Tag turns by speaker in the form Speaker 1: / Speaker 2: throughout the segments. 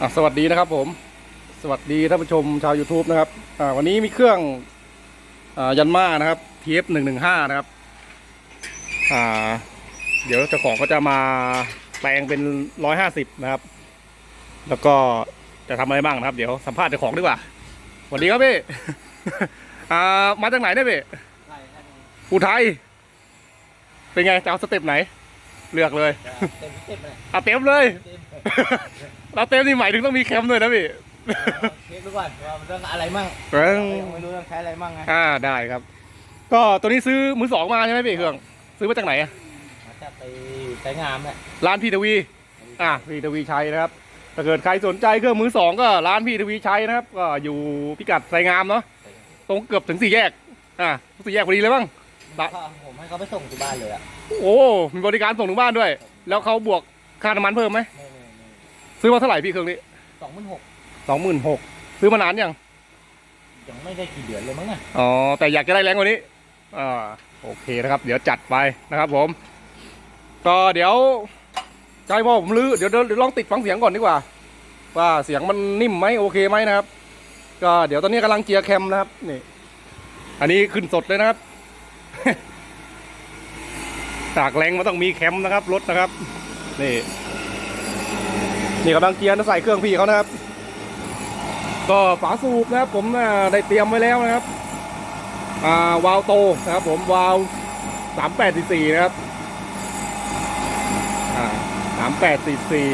Speaker 1: อะสวัสดีนะครับผม สวัสดีท่านผู้ชมชาว YouTube นะครับอ่าวันนี้มีเครื่องอ่ายันมานะครับ TF 1 1 5 นะครับอ่าเดี๋ยวเจ้าของก็จะมาแปลงเป็น 150 นะครับ แล้วก็จะทำอะไรบ้างนะครับ เดี๋ยวสัมภาษณ์เจ้าของดีกว่าสวัสดีครับพี่อ่ามาจากไหนเนี่ยพี่อุทัยเป็นไงจะเอาสเต็ปไหน เลือกเลย
Speaker 2: เต็มเต็มเลย
Speaker 1: เอาเต็มเลย
Speaker 2: เต็ม
Speaker 1: เราเต็มนี่หมายถึงต้องมีแคมป์ด้วยนะพี่
Speaker 2: เช็คดูก่อนว่ามันต้องอะไรมั่ง
Speaker 1: เอิ่ง
Speaker 2: ยังไม่รู้ต้องใช้อะไรมั่งไง
Speaker 1: อ่าได้ครับ ก็ตัวนี้ซื้อมือสองมาใช่ไหมพี่เครื่อง ซื้อมาจากไหนอะ
Speaker 2: มาจากไปใช้งามเนี่ย
Speaker 1: ร้านพีทวี อ่าพีทวีชัยนะครับ ถ้าเกิดใครสนใจเครื่องมือสองก็ร้านพีทวีชัยนะครับ ก็อยู่พิกัดไซงามเนาะ ตรงเกือบถึงสี่แยก อ่าสี่แยกพอดีเลยบ้างบะ
Speaker 2: ผมให้เขาไปส่งที่บ้านเลยอะ
Speaker 1: โอ้ มีบริการส่งถึงบ้านด้วย แล้วเขาบวกค่าน้ำมันเพิ่มไหม
Speaker 2: ไม่ไม่ไม่
Speaker 1: ซื้อมาเท่าไหร่พี่เครื่องนี้
Speaker 2: สองพันหก
Speaker 1: สองหมื่นหกซื้อมานานยัง
Speaker 2: ยังไม่ได้กี่เดือนเลยมั้งอะ
Speaker 1: อ๋อแต่อยากจะได้แรงกว่านี้อ่าโอเคนะครับ เดี๋ยวจัดไปนะครับ ผม ก็เดี๋ยวใจพ่อผมลื้อเดี๋ยวเดี๋ยวเดี๋ยวลองติดฟังเสียงก่อนดีกว่า ว่าเสียงมันนิ่มไหมโอเคไหมนะครับ ก็เดี๋ยวตอนนี้กำลังเจียร์แคมนะครับนี่ อันนี้ขึ้นสดเลยนะครับตากแรงมันต้องมีแคมนะครับรถนะครับ นี่ นี่กำลังเจียร์ใส่เครื่องพี่เขานะครับ ก็ฝาสูบนะครับ ผมได้เตรียมไว้แล้วนะครับาวาล์วโตนะครับ ผมวาล์วสามแปดสี่สี่นะครับอ่าสามแปดสี่สี่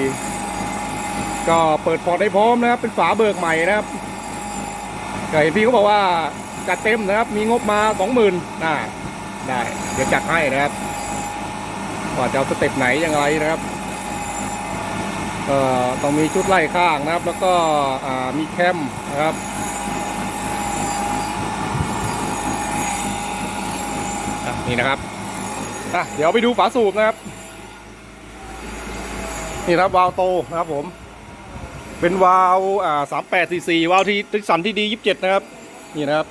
Speaker 1: ก็เปิดพอร์ตได้พร้อมนะครับ เป็นฝาเบิกใหม่นะครับเห็นพี่เขาบอกว่าจัดเต็มนะครับ มีงบมาสองหมื่นอ่าได้ เดี๋ยวจัดให้นะครับว่าจะเอาสเต็ปไหนย่างไรนะครับ ก็ต้องมีชุดไล่ข้างนะครับ แล้วก็มีแคมนะครับนี่นะครับอะเดี๋ยวไปดูฝาสูบนะครับ นี่นะครับวาล์วโตนะครับผม เป็นวาล์วอ่าสามแปดสี่สี่วาล์วที่ทิสันที่ดียี่สิบเจ็ดนะครับ นี่นะครับ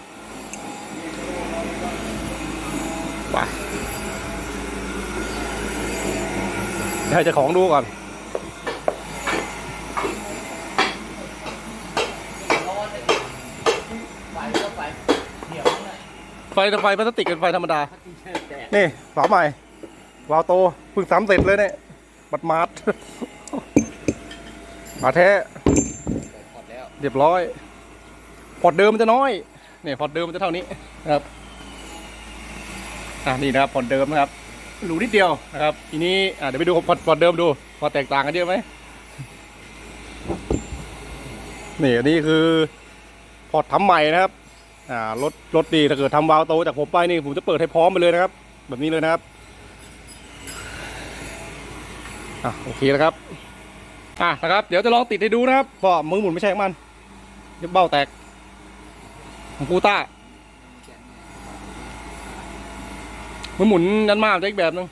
Speaker 1: ไปเดี๋ยวให้เจ้าของดูก่อน
Speaker 2: ไฟก็ไฟเดี๋ยวนี่
Speaker 1: ไฟไฟพลาสติกเป็นไฟธรรมดา นี่ฝาใหม่ วาวโตเพิ่งซ้ำเสร็จเลยเนี่ยบัดมาดมาแท้
Speaker 2: หมดแล้
Speaker 1: เรียบร้อย พอร์ตเดิมมันจะน้อยเนี่ยพอร์ตเดิมมันจะเท่านี้นะครับอ่านี่นะครับพอร์ตเดิมนะครับหรูนิดเดียวนะครับทีนี้อ่าเดี๋ยวไปดูพอร์ตพอร์ตเดิมดูพอแตกต่างกันเยอะไหมนี่อันนี้คือพอร์ตทำใหม่นะครับ อ่ารถรถดีถ้าเกิดทำวาล์วโตจากผมไปนี่ผมจะเปิดให้พร้อมไปเลยนะครับ แบบนี้เลยนะครับอะโอเคแล้วครับอะนะครับ เดี๋ยวจะลองติดให้ดูนะครับเพราะมือหมุนไม่ใช่ของมันเดี๋ยวเบ้าแตกของกูต้ามือหมุนยันมาจะอีกแบบนึง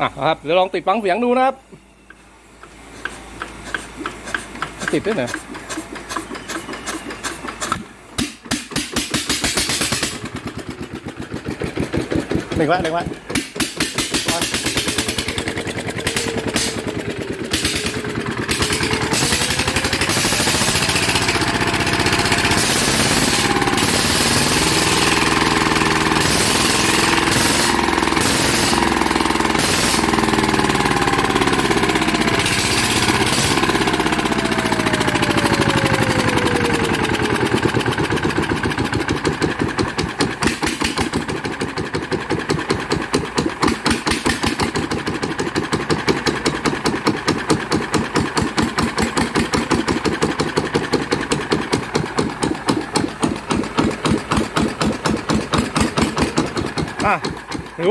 Speaker 1: อะครับเดี๋ยวลองติดฟังเสียงดูนะครับ ติดด้วยเหรอหนึ่งไว้หนึ่งไว้อะ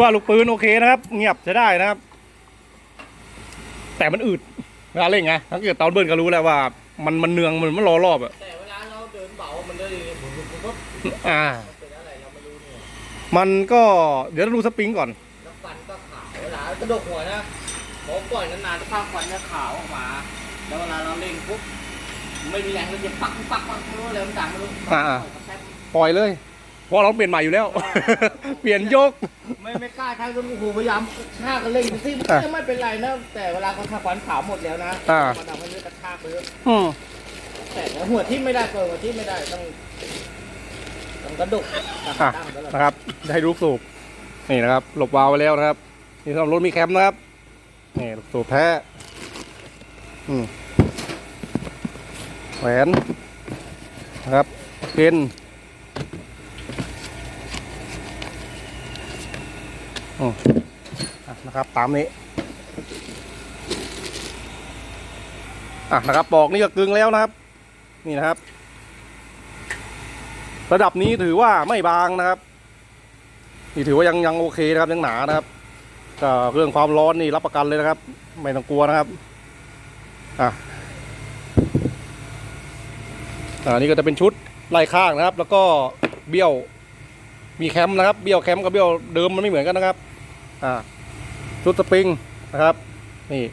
Speaker 1: ว่าลูกปืนโอเคนะครับ เงียบใช้ได้นะครับ แต่มันอืดเวลาเล่นไงถ้าเกิดตอนเบิร์นก็รู้แล้วว่า มันมันเนืองมันมันรอรอบอะ
Speaker 2: แต่เวลาเราเดินเบา มันเลยหมุนหมุนหมุนปุ๊บ
Speaker 1: อ่า
Speaker 2: มันเป็นอะไรเราไม่รู้เนี่ย
Speaker 1: มันก็เดี๋ยวต้องดูสปริงก่อน
Speaker 2: แล้วฟันก็ขาวเวลากระดกหัวนะพอปล่อยนานๆสักพักฟันจะขาวออกมา แล้วเวลาเราเล่งปุ๊บไม่มีแรงมันจะปักปักปักไม่รู้อะไรมันต่างไม่รู้
Speaker 1: อ่า
Speaker 2: แป๊บ
Speaker 1: ปล่อยเลย เพราะเราเปลี่ยนใหม่อยู่แล้ว เปลี่ยนยก
Speaker 2: ไม่ไม่กล้าใช้จนโอ้โหพยายามกระชากกันเล่นซิ
Speaker 1: อะ
Speaker 2: ไม่เป็นไรนะ แต่เวลาเขาทำขวัญขาวหมดแล้วนะ
Speaker 1: อ่า
Speaker 2: มันทำให้เลือดกระชากไปเยอะ
Speaker 1: อืม
Speaker 2: แต่หัวทิ่มไม่ได้เปิดหัวทิ่มไม่ได้ต้องต้องกระดุก
Speaker 1: อะ
Speaker 2: ตั้งตลอด
Speaker 1: นะครับ ได้ลูกสูบนี่นะครับ หลบวาล์วไว้แล้วนะครับนี่สำหรับรถมีแคมนะครับนี่ลูกสูบแท้อืมแหวนนะครับเกนอืมอะ นะครับตามนี้อะนะครับปอกนี่ก็กึงแล้วนะครับ นี่นะครับ ระดับนี้ถือว่าไม่บางนะครับ นี่ถือว่ายังยังโอเคนะครับยังหนานะครับก็เรื่องความร้อนนี่รับประกันเลยนะครับ ไม่ต้องกลัวนะครับอะอ่านี่ก็จะเป็นชุดไล่ข้างนะครับ แล้วก็เบี้ยวมีแคมป์นะครับ เบี้ยวแคมป์กับเบี้ยวเดิมมันไม่เหมือนกันนะครับ ชุดสปริงนะครับ นี่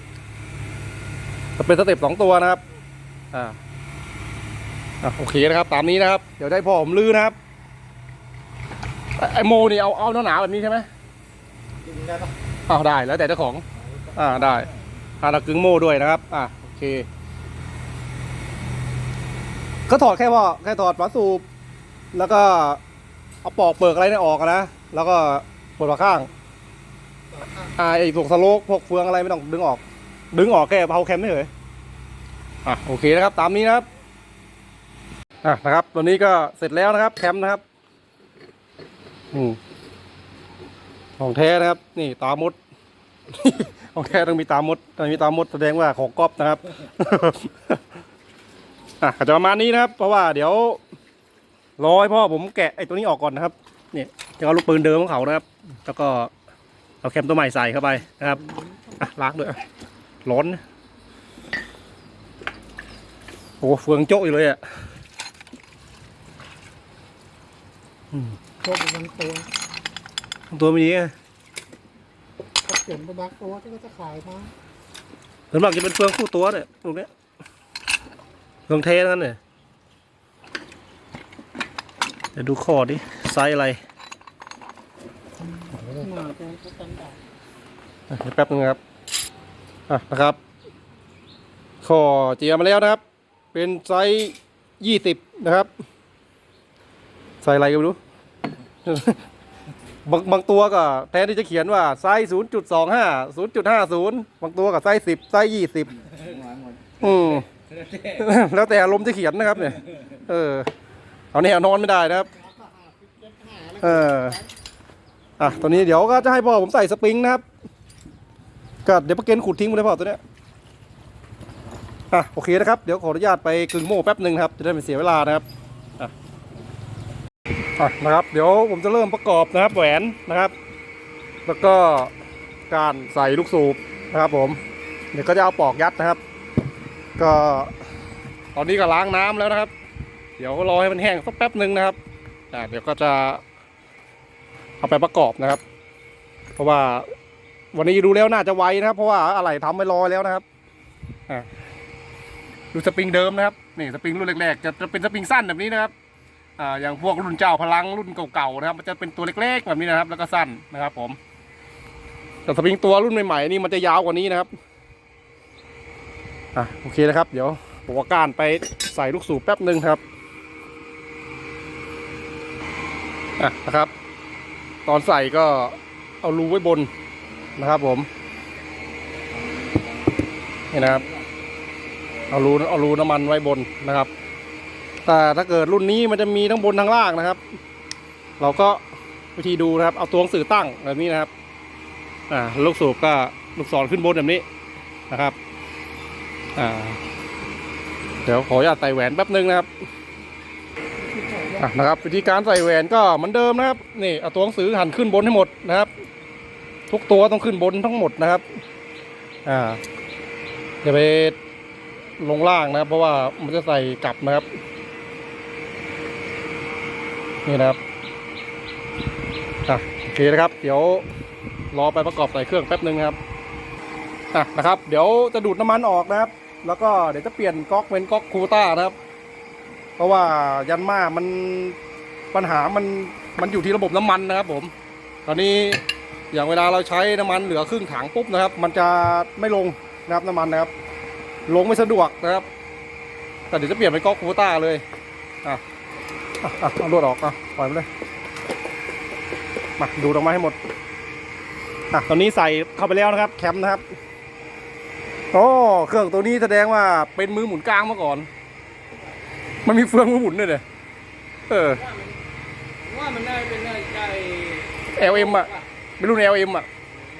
Speaker 1: จะเป็นสเต็ปสองตัวนะครับ อ่าอะโอเคนะครับตามนี้นะครับ เดี๋ยวได้พ่อผมลื้อนะครับไอ้ไอโมนี่เอาเอาหนาๆแบบนี้ใช่ไหม
Speaker 2: กินได้ปะ
Speaker 1: อ้าวได้แล้วแต่เจ้าของ อ่าได้อาตะกึงโม่ด้วยนะครับ อะโอเค ก็ถอดแค่พ่อแค่ถอดฝาสูบแล้วก็เอาปอกเปลือกอะไรเนี่ยออกอะนะแล้วก็เปิดฝาข้าง อ่าไอ้พวกสโลกพวกเฟืองอะไรไม่ต้องดึงออก ดึงออกแค่เผาแคมไม่เหรออะโอเคนะครับ ตามนี้นะครับอะนะครับตัวนี้ก็เสร็จแล้วนะครับ แคมป์นะครับอืมของแท้นะครับ นี่ตามดของแท้ต้องมีตามดต้องมีตามดแสดงว่าของก๊อปนะครับอะก็จะประมาณนี้นะครับ เพราะว่าเดี๋ยวรอให้พ่อผมแกะไอ้ตัวนี้ออกก่อนนะครับเนี่ยจะเอาลูกปืนเดิมของเขานะครับ แล้วก็ เอาแคมตัวใหม่ใส่เข้าไปนะครับอะล้างด้วยอะร้อนนะโอ้เฟืองโจ๊กอยู่เลยอะ
Speaker 3: โชคเป็นบางตัว
Speaker 1: ตัวไม่ดีไง
Speaker 3: เขาเปลี่ยนเป็นบางตัวที่เขาจะขายมา
Speaker 1: ส่วนมากจะเป็นเฟืองคู่ตัวเนี่ยตรงเนี้ยเฟืองเทนั่นเนี่ยเดี๋ยวดูคอดิไซส์อะไร
Speaker 3: มาเป็นสแตนดา
Speaker 1: อะเดี๋ยวแป๊บนึงครับ อะนะครับคอเจียมาแล้วนะครับ เป็นไซส์ยี่สิบนะครับ ไซส์อะไรก็ไม่รู้ บางบางตัวก็แทนที่จะเขียนว่าไซส์ศูนย์จุดสองห้าศูนย์จุดห้าศูนย์บางตัวก็ไซส์สิบไซส์ยี่สิบอืม แล้วแต่อารมณ์จะเขียนนะครับเนี่ย เออ เอาเนี่ยนอนไม่ได้นะครับ เออ อะตัวนี้เดี๋ยวก็จะให้พ่อผมใส่สปริงนะครับก็เดี๋ยวประเกนขุดทิ้งไปเลยพ่อตัวเนี้ยอะโอเคนะครับ เดี๋ยวขออนุญาตไปกึ่งโม่แป๊บหนึ่งครับ จะได้ไม่เสียเวลานะครับอะอะนะครับ เดี๋ยวผมจะเริ่มประกอบนะครับ แหวนนะครับ แล้วก็การใส่ลูกสูบนะครับ ผม เดี๋ยวก็จะเอาปอกยัดนะครับ ก็ตอนนี้ก็ล้างน้ำแล้วนะครับ เดี๋ยวรอให้มันแห้งสักแป๊บหนึ่งนะครับอ่าเดี๋ยวก็จะ เอาไปประกอบนะครับ เพราะว่าวันนี้ดูแล้วน่าจะไวนะครับ เพราะว่าอะไรทำไปรอแล้วนะครับอ่าดูสปริงเดิมนะครับนี่สปริงรุ่นแรกๆจะจะเป็นสปริงสั้นแบบนี้นะครับอ่าอย่างพวกรุ่นเจ้าพลังรุ่นเก่าๆนะครับ มันจะเป็นตัวเล็กๆแบบนี้นะครับ แล้วก็สั้นนะครับ ผมแต่สปริงตัวรุ่นใหม่ๆนี่มันจะยาวกว่านี้นะครับอะโอเคนะครับ เดี๋ยวผมเอากานไปใส่ลูกสูบแป๊บหนึ่งครับอะนะครับ ตอนใส่ก็เอารูไว้บนนะครับผม นี่นะครับ เอารูเอารูน้ำมันไว้บนนะครับ แต่ถ้าเกิดรุ่นนี้มันจะมีทั้งบนทั้งล่างนะครับ เราก็วิธีดูนะครับ เอาตัวหนังสือตั้งแบบนี้นะครับ อ่าลูกสูบก็ลูกศรขึ้นบนแบบนี้นะครับ อ่า เดี๋ยวขออนุญาตใส่แหวนแป๊บนึงนะครับ นะครับวิธีการใส่แหวนก็เหมือนเดิมนะครับนี่เอาตัวหนังสือหันขึ้นบนให้หมดนะครับ ทุกตัวต้องขึ้นบนทั้งหมดนะครับอ่าอย่าไปลงล่างนะครับ เพราะว่ามันจะใส่กลับนะครับ นี่นะครับอะโอเคนะครับ เดี๋ยวรอไปประกอบใส่เครื่องแป๊บนึงครับอะนะครับ เดี๋ยวจะดูดน้ำมันออกนะครับ แล้วก็เดี๋ยวจะเปลี่ยนก๊อกเป็นก๊อกคูต้านะครับ เพราะว่ายันมามันปัญหามันมันอยู่ที่ระบบน้ำมันนะครับ ผม ตอนนี้อย่างเวลาเราใช้น้ำมันเหลือครึ่งถังปุ๊บนะครับ มันจะไม่ลงนะครับน้ำมันนะครับ ลงไม่สะดวกนะครับ แต่เดี๋ยวจะเปลี่ยนเป็นก๊อกคูต้าเลยอะอะเอาลวดออกอะปล่อยมันเลยมาดูดออกมาให้หมดอะตอนนี้ใส่เข้าไปแล้วนะครับ แคมป์นะครับโอ้เครื่องตัวนี้แสดงว่าเป็นมือหมุนกลางมาก่อน มันมีเฟืองมือหมุนด้วยเนี่ยเออ
Speaker 2: ว่ามันน่าจะเป็นน่าจะ
Speaker 1: LM อะเป็นรุ่น LM อะ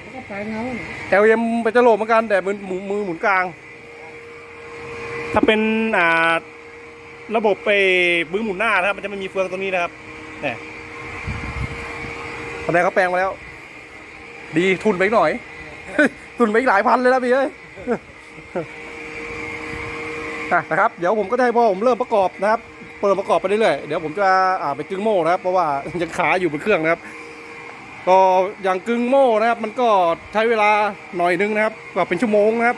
Speaker 3: แล้วก็ปลายเงาเนี่ย
Speaker 1: LM เป็นจรวดเหมือนกันแต่มือมือมือหมุนกลาง ถ้าเป็นอ่าระบบไปมือหมุนหน้านะครับ มันจะไม่มีเฟืองตรงนี้นะครับเนี่ยตอนนี้เขาแปลงมาแล้ว ดีทุนไปอีกหน่อย ทุนไปอีกหลายพันเลยนะพี่เอ้ยอะ นะครับ เดี๋ยวผมก็จะให้พอผมเริ่มประกอบนะครับ เปิดประกอบไปเรื่อยๆ เดี๋ยวผมจะอ่าไปกึ่งโม่นะครับ เพราะว่ายังขาอยู่บนเครื่องนะครับ ก็อย่างกึ่งโม่นะครับ มันก็ใช้เวลาหน่อยนึงนะครับก็เป็นชั่วโมงนะครับ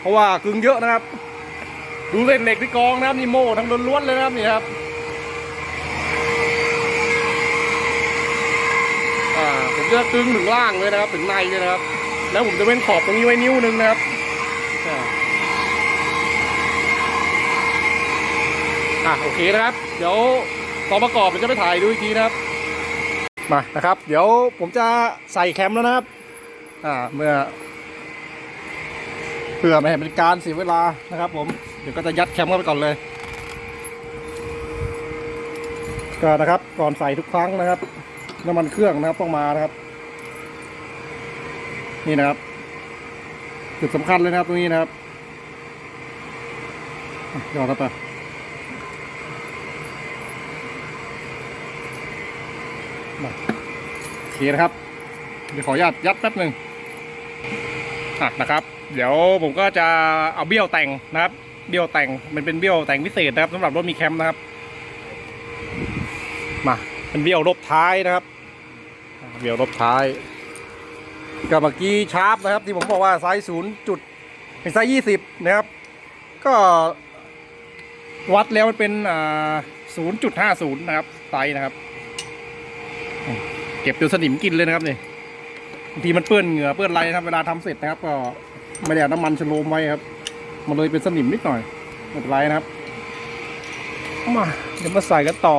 Speaker 1: เพราะว่ากึ่งเยอะนะครับ ดูเศษเหล็กที่กองนะครับนี่โม่ทั้งล้วนๆเลยนะครับนี่ครับอ่าผมจะกึ่งถึงล่างเลยนะครับ ถึงในเลยนะครับ แล้วผมจะเว้นขอบตรงนี้ไว้นิ้วนึงนะครับอ่า อะโอเคนะครับ เดี๋ยวตอนประกอบผมจะไปถ่ายดูอีกทีนะครับ มานะครับ เดี๋ยวผมจะใส่แคมแล้วนะครับ อ่าเมื่อ เพื่อไม่ให้เป็นการเสียเวลานะครับ ผมเดี๋ยวก็จะยัดแคมเข้าไปก่อนเลยก็นะครับก่อนใส่ทุกครั้งนะครับน้ำมันเครื่องนะครับต้องมานะครับ นี่นะครับ จุดสำคัญเลยนะครับตรงนี้นะครับยอดเข้าไป โอเคนะครับ เดี๋ยวขออนุญาตยัดแป๊บหนึ่งอะนะครับ เดี๋ยวผมก็จะเอาเบี้ยวแต่งนะครับ เบี้ยวแต่งมันเป็นเบี้ยวแต่งพิเศษนะครับสำหรับรถมีแคมนะครับ มาเป็นเบี้ยวรบท้ายนะครับ เบี้ยวรบท้ายกับเมื่อกี้ชาร์ปนะครับ ที่ผมบอกว่าไซส์ศูนย์จุดเป็นไซส์ยี่สิบนะครับ ก็วัดแล้วมันเป็นศูนย์จุดห้าศูนย์นะครับไซส์นะครับ เก็บจนสนิมกินเลยนะครับนี่บางทีมันเปื้อนเหงื่อเปื้อนอะไรนะครับเวลาทำเสร็จนะครับ ก็ไม่ได้เอาน้ำมันชโลมไว้ครับมันเลยเป็นสนิมนิดหน่อยไม่เป็นไรนะครับมาเดี๋ยวมาใส่กันต่อ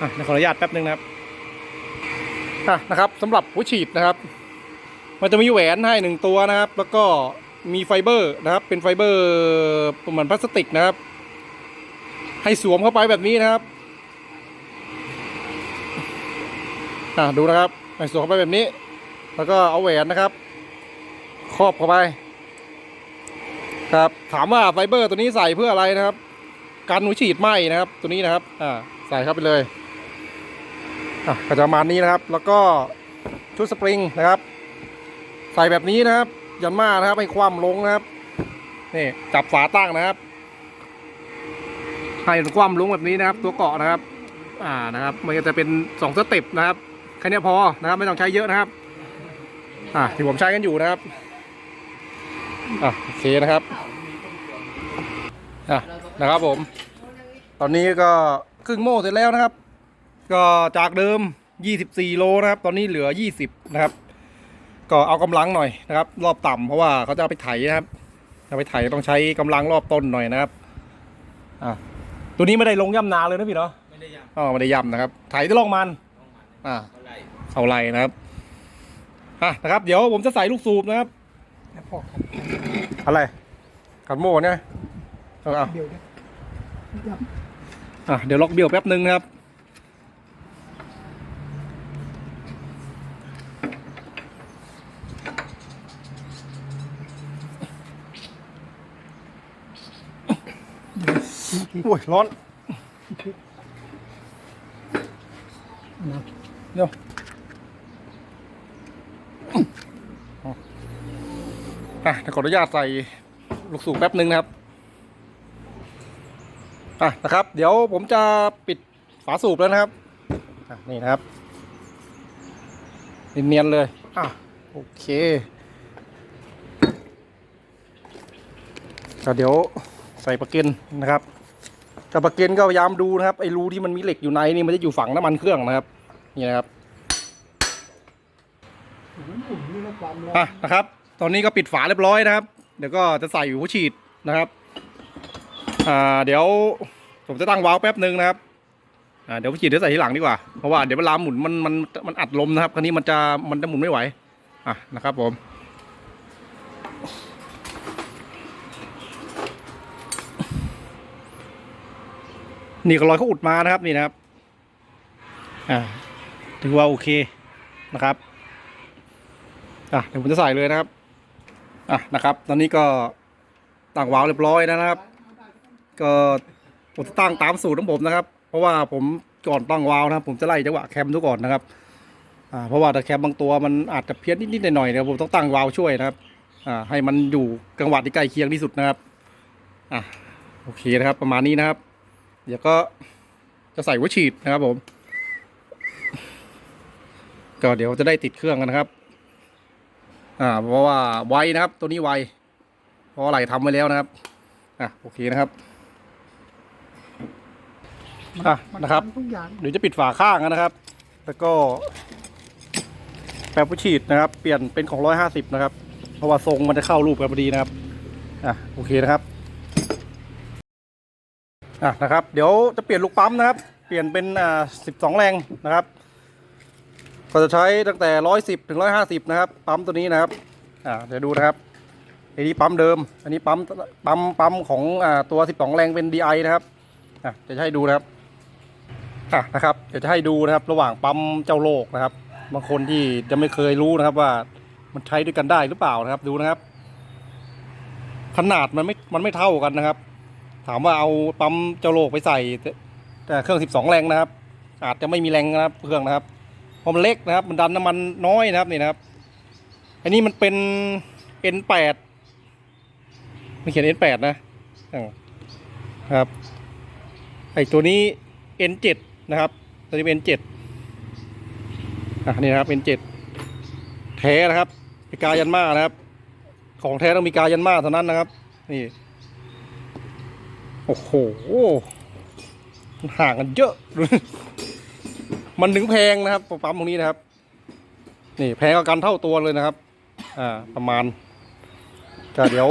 Speaker 1: อะเดี๋ยวขออนุญาตแป๊บนึงนะครับอะนะครับสำหรับหัวฉีดนะครับ มันจะมีแหวนให้หนึ่งตัวนะครับ แล้วก็มีไฟเบอร์นะครับ เป็นไฟเบอร์เหมือนพลาสติกนะครับ ให้สวมเข้าไปแบบนี้นะครับ อ่าดูนะครับให้สวมเข้าไปแบบนี้ แล้วก็เอาแหวนนะครับครอบเข้าไป ครับ ถามว่าไฟเบอร์ตัวนี้ใส่เพื่ออะไรนะครับการหนูฉีดไหมนะครับ ตัวนี้นะครับ อ่า ใส่เข้าไปเลยอะก็จะประมาณนี้นะครับ แล้วก็ชุดสปริงนะครับ ใส่แบบนี้นะครับ ยันมานะครับให้คว่ำลงนะครับ นี่จับฝาตั้งนะครับให้คว่ำลงแบบนี้นะครับ ตัวเกาะนะครับ อ่านะครับ มันจะเป็นสองสเต็ปนะครับ แค่นี้พอนะครับ ไม่ต้องใช้เยอะนะครับ อ่าที่ผมใช้กันอยู่นะครับอะโอเคนะครับอะนะครับผม ตอนนี้ก็ครึ่งโม่เสร็จแล้วนะครับ ก็จากเดิม 24 โลนะครับ ตอนนี้เหลือ 20 นะครับ ก็เอากำลังหน่อยนะครับ รอบต่ำเพราะว่าเขาจะเอาไปไถนะครับเอาไปไถต้องใช้กำลังรอบต้นหน่อยนะครับอะตัวนี้ไม่ได้ลงย่ำนาเลยนะพี่เนาะ
Speaker 2: ไม่ได้ยัง
Speaker 1: อ๋อไม่ได้ย่ำนะครับ ไถที่ลองมันอ่า
Speaker 2: อะไร
Speaker 1: เอาไรนะครับอะนะครับ เดี๋ยวผมจะใส่ลูกสูบนะครับ
Speaker 3: แล้วพอขัด
Speaker 1: อะไรขันโม่เนี่ยเอาเอา
Speaker 3: เดี๋ยวเนี่ยยับ
Speaker 1: อะเดี๋ยวล็อกเบี้ยวแป๊บนึงนะครับโอ้ยร้อน
Speaker 3: นะ
Speaker 1: เดี๋ยวอะเดี๋ยว ขออนุญาตใส่ลูกสูบแป๊บนึงนะครับอะนะครับ เดี๋ยวผมจะปิดฝาสูบแล้วนะครับอะนี่นะครับเนียนๆเลยอะโอเคก็เดี๋ยวใส่ปลากินนะครับกับประเกันก็พยายามดูนะครับไอ้รูที่มันมีเหล็กอยู่ในนี่มันจะอยู่ฝั่งน้ำมันเครื่องนะครับ นี่นะครับ
Speaker 3: อะ
Speaker 1: นะครับ ตอนนี้ก็ปิดฝาเรียบร้อยนะครับ เดี๋ยวก็จะใส่หัวฉีดนะครับอ่าเดี๋ยวผมจะตั้งวาล์วแป๊บหนึ่งนะครับอ่าเดี๋ยวหัวฉีดเดี๋ยวใส่ทีหลังดีกว่าเพราะว่าเดี๋ยวเวลาหมุนมันมันมันอัดลมนะครับ คราวนี้มันจะมันจะหมุนไม่ไหวอะนะครับผมนี่ก็รอยเขาอุดมานะครับนี่นะครับ อ่าถือว่าโอเคนะครับ อะเดี๋ยวผมจะใส่เลยนะครับ อะนะครับ ตอนนี้ก็ตั้งวาล์วเรียบร้อยนะครับ ก็ผมจะตั้งตามสูตรของผมนะครับ เพราะว่าผมก่อนตั้งวาล์วนะครับ ผมจะไล่จังหวะแคมดูก่อนนะครับอ่าเพราะว่าถ้าแคมบางตัวมันอาจจะเพี้ยนนิดๆหน่อยๆนะครับผมต้องตั้งวาล์วช่วยนะครับอ่าให้มันอยู่จังหวะที่ใกล้เคียงที่สุดนะครับอะโอเคนะครับ ประมาณนี้นะครับ เดี๋ยวก็จะใส่หัวฉีดนะครับผม ก็เดี๋ยวจะได้ติดเครื่องกันนะครับ อ่า เพราะว่าไวนะครับ ตัวนี้ไวเพราะอะไรทำไว้แล้วนะครับ อะโอเคนะครับอะ
Speaker 3: มัน
Speaker 1: นะครับ
Speaker 3: ทำทุกอย่าง
Speaker 1: เดี๋ยวจะปิดฝาข้างนะครับ แล้วก็ แปรงผู้ฉีดนะครับ เปลี่ยนเป็นของร้อยห้าสิบนะครับ เพราะว่าทรงมันจะเข้ารูปกันพอดีนะครับ อะโอเคนะครับอะนะครับ เดี๋ยวจะเปลี่ยนลูกปั๊มนะครับ เปลี่ยนเป็นอ่าสิบสองแรงนะครับ ก็จะใช้ตั้งแต่ร้อยสิบถึงร้อยห้าสิบนะครับ ปั๊มตัวนี้นะครับ อ่า เดี๋ยวดูนะครับ อันนี้ปั๊มเดิม อันนี้ปั๊ม ปั๊ม ปั๊มของอ่าตัวสิบสองแรงเป็น DI นะครับ อะจะให้ดูนะครับ อะนะครับ เดี๋ยวจะให้ดูนะครับ ระหว่างปั๊มเจ้าโลกนะครับ บางคนที่จะไม่เคยรู้นะครับว่ามันใช้ด้วยกันได้หรือเปล่านะครับ ดูนะครับ ขนาดมันไม่ มันไม่เท่ากันนะครับ ถามว่าเอาปั๊มเจ้าโลกไปใส่แต่เครื่อง 12 แรงนะครับ อาจจะไม่มีแรงนะครับ เครื่องนะครับ พราะมันเล็กนะครับ มันดันน้ำมันน้อยนะครับนี่นะครับ อันนี้มันเป็น N8 ไม่เขียน N8 นะครับไอตัวนี้ N7 นะครับตัวนี้เป็น N7 อะนี่นะครับ N7 แท้นะครับเป็นกายันมานะครับ ของแท้ต้องมีกายันมาเท่านั้นนะครับ นี่โอ้โหห่างกันเยอะ มันถึงแพงนะครับปั๊มตรงนี้นะครับ นี่แพงกว่ากันเท่าตัวเลยนะครับ อ่า ประมาณก็เดี๋ยว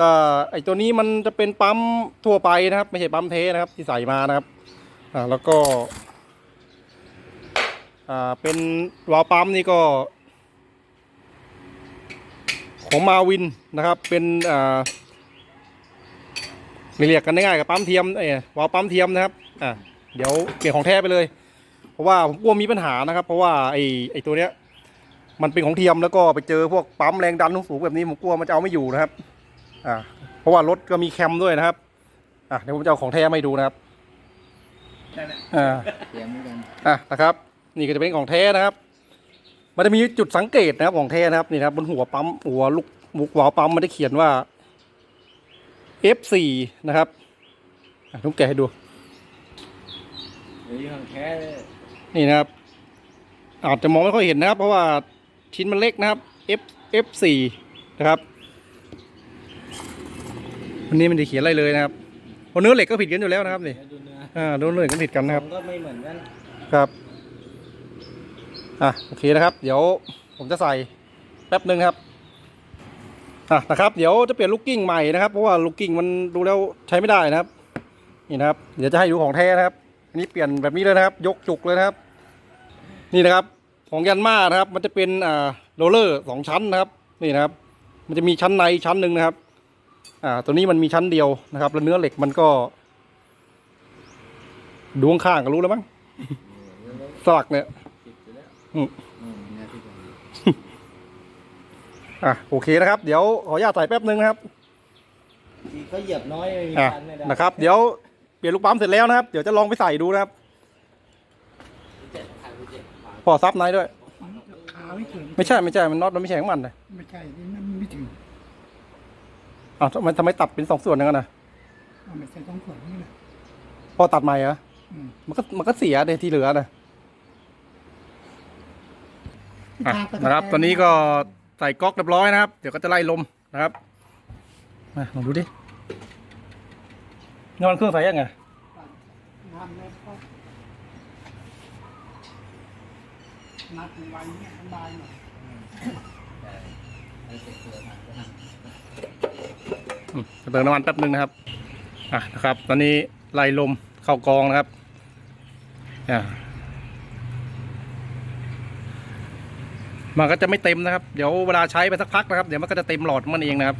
Speaker 1: ก็ไอตัวนี้มันจะเป็นปั๊มทั่วไปนะครับ ไม่ใช่ปั๊มเทนะครับ ที่ใส่มานะครับ อ่าแล้วก็ อ่าเป็นวาล์วปั๊มนี่ก็ ของมาวินนะครับ เป็นอ่าเรียกกันง่ายๆกับปั๊มเทียมเออวาล์วปั๊มเทียมนะครับ อ่าเดี๋ยวเปลี่ยนของแท้ไปเลย ราะว่าผมกลัวมีปัญหานะครับ เพราะว่าไอไอตัวเนี้ยมันเป็นของเทียมแล้วก็ไปเจอพวกปั๊มแรงดันสูงแบบนี้ผมกลัวมันจะเอาไม่อยู่นะครับ อ่า เพราะว่ารถก็มีแคมด้วยนะครับ อะเดี๋ยวผมจะเอาของแท้มาดูนะครับ
Speaker 2: นั่นแหละ
Speaker 1: อ่า
Speaker 2: เสียงเหมือนกัน
Speaker 1: อะนะครับ นี่ก็จะเป็นของแท้นะครับ มันจะมีจุดสังเกตนะครับของแท้นะครับนี่นะครับบนหัวปั๊มหัวลูกมุกวาล์วปั๊มมันได้เขียนว่า F4 นะครับทุกแกะให้ดู
Speaker 2: เฮ้ยของแท้
Speaker 1: นี่นะครับ อาจจะมองไม่ค่อยเห็นนะครับ เพราะว่าชิ้นมันเล็กนะครับ F F4 นะครับวันนี้มันจะเขียนอะไรเลยนะครับเพราะเนื้อเหล็กก็ผิดกันอยู่แล้วนะครับนี่
Speaker 2: แล้วดูเนื้อ
Speaker 1: อ่าเนื้อเหล็กก็ผิดกันนะครับ
Speaker 2: ผมก็ไม่เหมือนกัน
Speaker 1: ครับอะโอเคนะครับ เดี๋ยวผมจะใส่แป๊บหนึ่งครับอะนะครับ เดี๋ยวจะเปลี่ยนลูกกิ้งใหม่นะครับ เพราะว่าลูกกิ้งมันดูแล้วใช้ไม่ได้นะครับ นี่นะครับ เดี๋ยวจะให้ดูของแท้นะครับ อันนี้เปลี่ยนแบบนี้เลยนะครับ ยกจุกเลยนะครับ นี่นะครับ ของยันมานะครับ มันจะเป็นอ่าโรลเลอร์สองชั้นนะครับ นี่นะครับ มันจะมีชั้นในชั้นหนึ่งนะครับ อ่า ตัวนี้มันมีชั้นเดียวนะครับ แล้วเนื้อเหล็กมันก็ดวงข้างๆก็รู้แล้วมั้งสลักเนี่ย
Speaker 2: ติดอยู่แล้ว
Speaker 1: อืม
Speaker 2: อืมเนี่ยที่ผม
Speaker 1: อะโอเคนะครับ เดี๋ยวขออนุญาตใส่แป๊บนึงนะครับ
Speaker 2: ที่เขาเหยียบน้อยไม่มี
Speaker 1: อะ
Speaker 2: การไม่ได้
Speaker 1: นะครับ เดี๋ยว เปลี่ยนลูกปั๊มเสร็จแล้วนะครับ เดี๋ยวจะลองไปใส่ดูนะครับ
Speaker 2: เจ็ดพันเจ็ดพัน
Speaker 1: พอซับในด้วย
Speaker 3: มันขาไม่ถึง
Speaker 1: ไม่ใช่ไม่ใช่ มันน็อตมันไม่ใช่ของมันเลย
Speaker 3: ไม่ใช่นี่มันไม่ถึง
Speaker 1: อ้าวทำไมทำไมตัดเป็นสองส่วนอย่างนั้นนะ
Speaker 3: เอาไม่ใช่ต้องส่วนนี้เลย
Speaker 1: พอตัดใหม่เหรอ
Speaker 3: อืม
Speaker 1: มันก็มันก็เสียเลยที่เหลือนะอะ
Speaker 3: ทางก
Speaker 1: นะครับ ตอนนี้ก็ใส่ก๊อกเรียบร้อยนะครับ เดี๋ยวก็จะไล่ลมนะครับมาลองดูดิ นอนเครื่องใส่ยังไง
Speaker 3: ทันเลยเพราถึงวันนี่ยสบายหน่อย
Speaker 2: เติ
Speaker 1: มน้ำมันแป๊บนึงนะครับ อะนะครับ ตอนนี้ไล่ลมเข้ากองนะครับ อ่ามันก็จะไม่เต็มนะครับ เดี๋ยวเวลาใช้ไปสักพักนะครับ เดี๋ยวมันก็จะเต็มหลอดมันเองนะครับ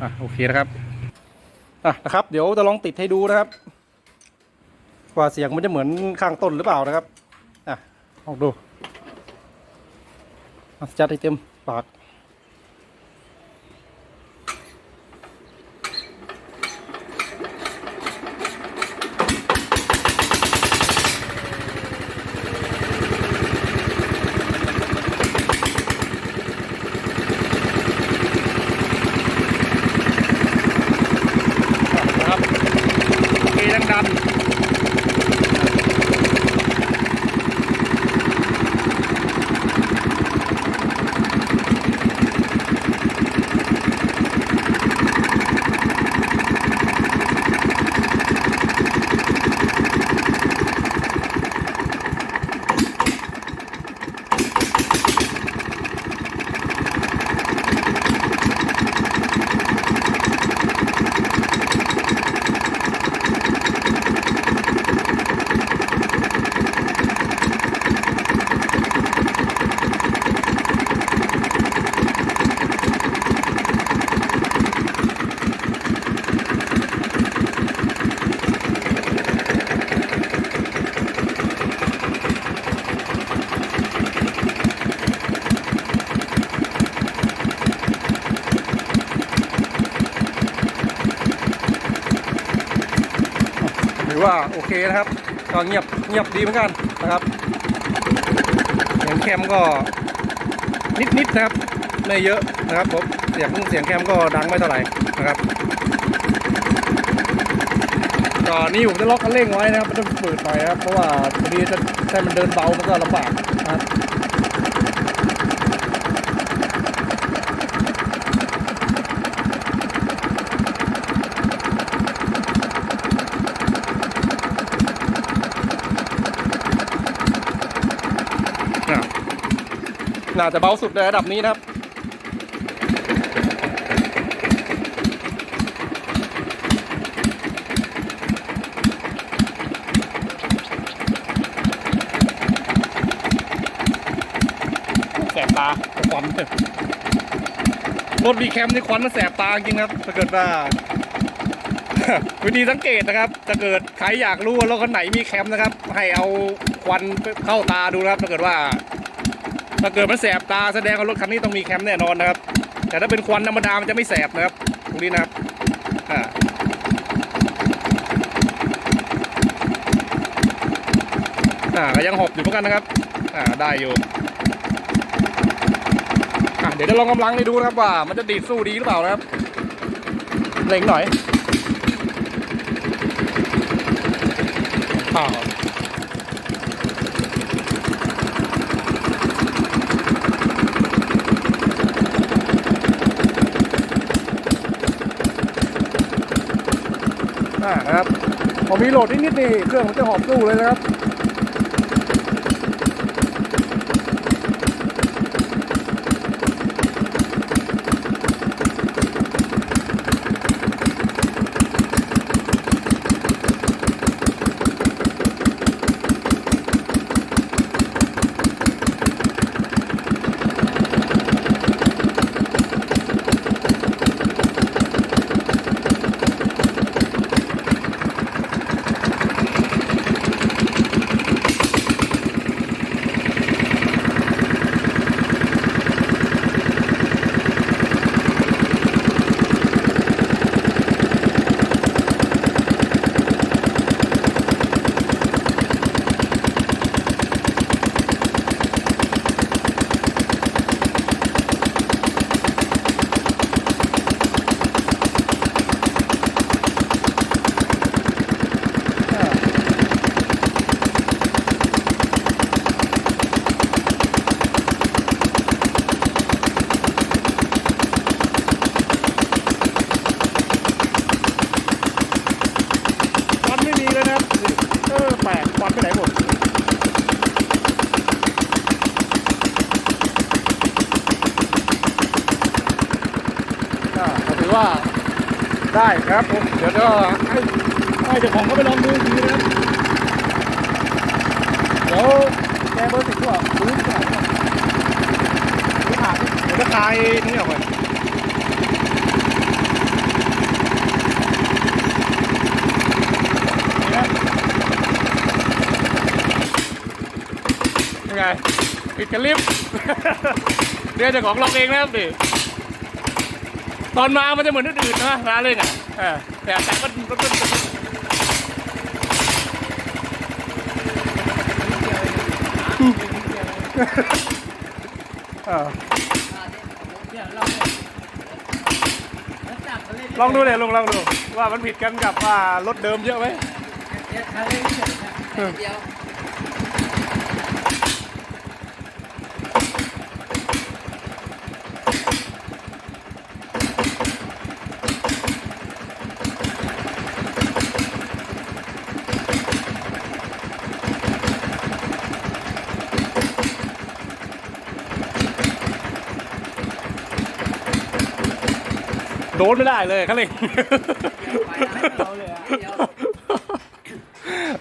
Speaker 1: อะโอเคนะครับ อะนะครับ เดี๋ยวจะลองติดให้ดูนะครับว่าเสียงมันจะเหมือนข้างต้นหรือเปล่านะครับอะลองดูจัดให้เต็มปาก ถือว่าโอเคนะครับ ก็เงียบเงียบดีเหมือนกันนะครับเสียงแคมก็นิดๆนะครับไม่เยอะนะครับผมเสียงเสียงแคมก็ดังไม่เท่าไหร่นะครับก็นี่ผมจะล็อกคันเร่งไว้นะครับไม่ต้องเปิดหน่อยครับเพราะว่าพอดีจะให้มันเดินเบามันก็ลำบากนะครับอะ น่าจะเบาสุดในระดับนี้นะครับแสบตาควันรถมีแคมนี่ควันมันแสบตาจริงครับถ้าเกิดว่าวิธีสังเกตนะครับถ้าเกิดใครอยากรู้ว่ารถคันไหนมีแคมนะครับ ให้เอาควันเข้าตาดูนะครับถ้าเกิดว่า ถ้าเกิดมันแสบตาแสดงว่ารถคันนี้ต้องมีแคมแน่นอนนะครับ แต่ถ้าเป็นควันธรรมดามันจะไม่แสบนะครับ ตรงนี้นะครับอ่าอ่าก็ยังหอบอยู่เหมือนกันนะครับอ่าได้อยู่อะเดี๋ยวจะลองกำลังให้ดูนะครับว่า มันจะดีดสู้ดีหรือเปล่านะครับเล็งหน่อยอ้า นะครับพอมีโหลดนิดๆนี่เครื่องมันจะหอบสู้เลยนะครับ ก็ให้ให้เจ้าของเขาไปลองดูอีกทีนะครับเดี๋ยวแกเบอร์สิบก็รู้ก่อนรู้ผ่านเดี๋ยวจะคลายนี่ออกไปไงปิดกันลิฟต์เดี๋ยวเจ้าของลองเองนะครับดิตอนมามันจะเหมือนอื่นๆนะร้านเลยเนี่ย เออแต่แต่มันมันมันเออลองดูเลยลองลองดูว่ามันผิดกันกับว่ารถเดิมเยอะไหม
Speaker 2: เดียวเขาเล่นเฉยๆนะเดี๋ยว
Speaker 1: โดนไม่ได้เลยครับเลย
Speaker 2: ไปนะเราเลยอะเดี๋ยว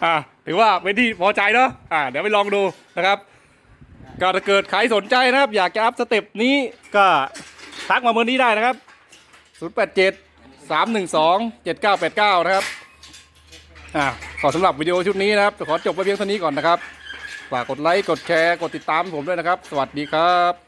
Speaker 1: อะถือว่าเป็นที่พอใจเนาะอะเดี๋ยวไปลองดูนะครับก็ถ้าเกิดใครสนใจนะครับ อยากจะอัพสเต็ปนี้ก็ทักมาเบอร์นี้ได้นะครับ 087 312 7989 นะครับอะขอสำหรับวิดีโอชุดนี้นะครับ ขอจบไปเพียงเท่านี้ก่อนนะครับ ฝากกดไลค์ กดแชร์ กดติดตามผมด้วยนะครับ สวัสดีครับ